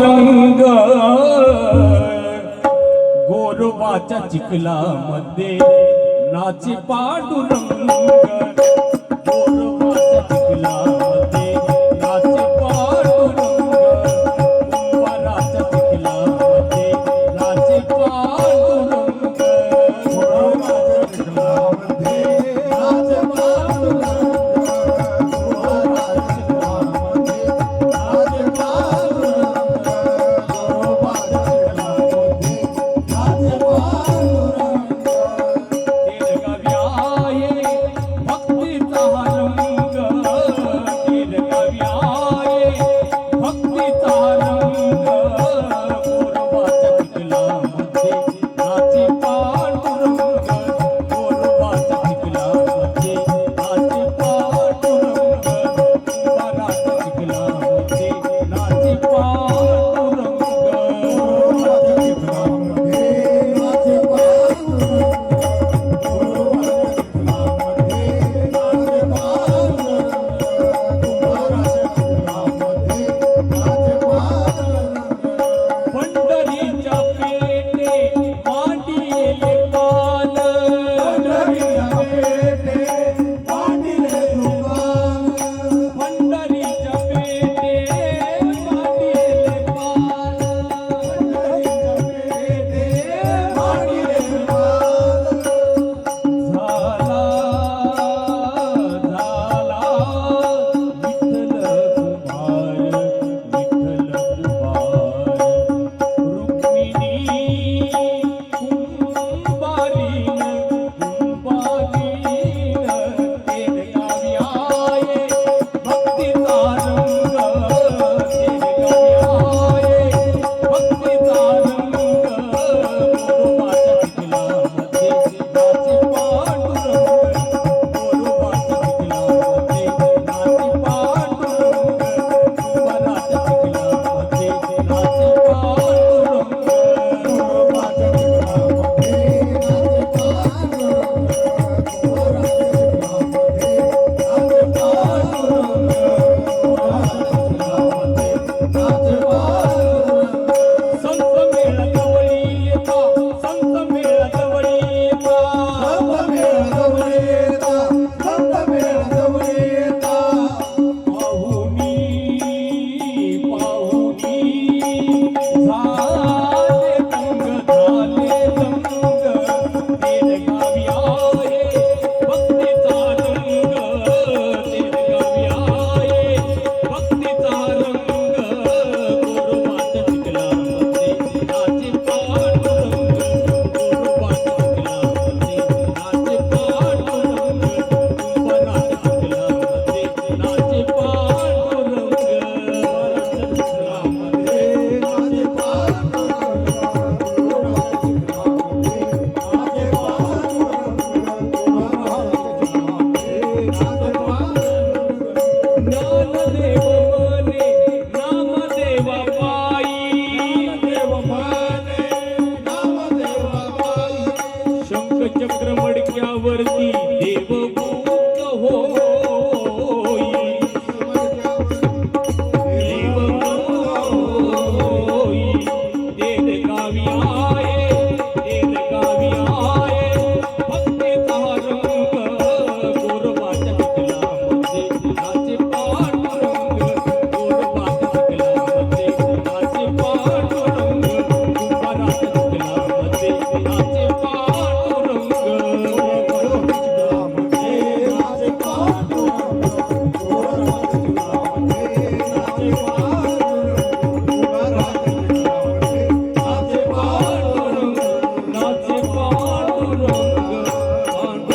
अभंग गोरोबाच्या चिखलामध्ये नाचे पांडुरंग गोरोबाच्या चिखलामध्ये नाचे पांडुरंग कुंभाराच्या चिखला বাজি পা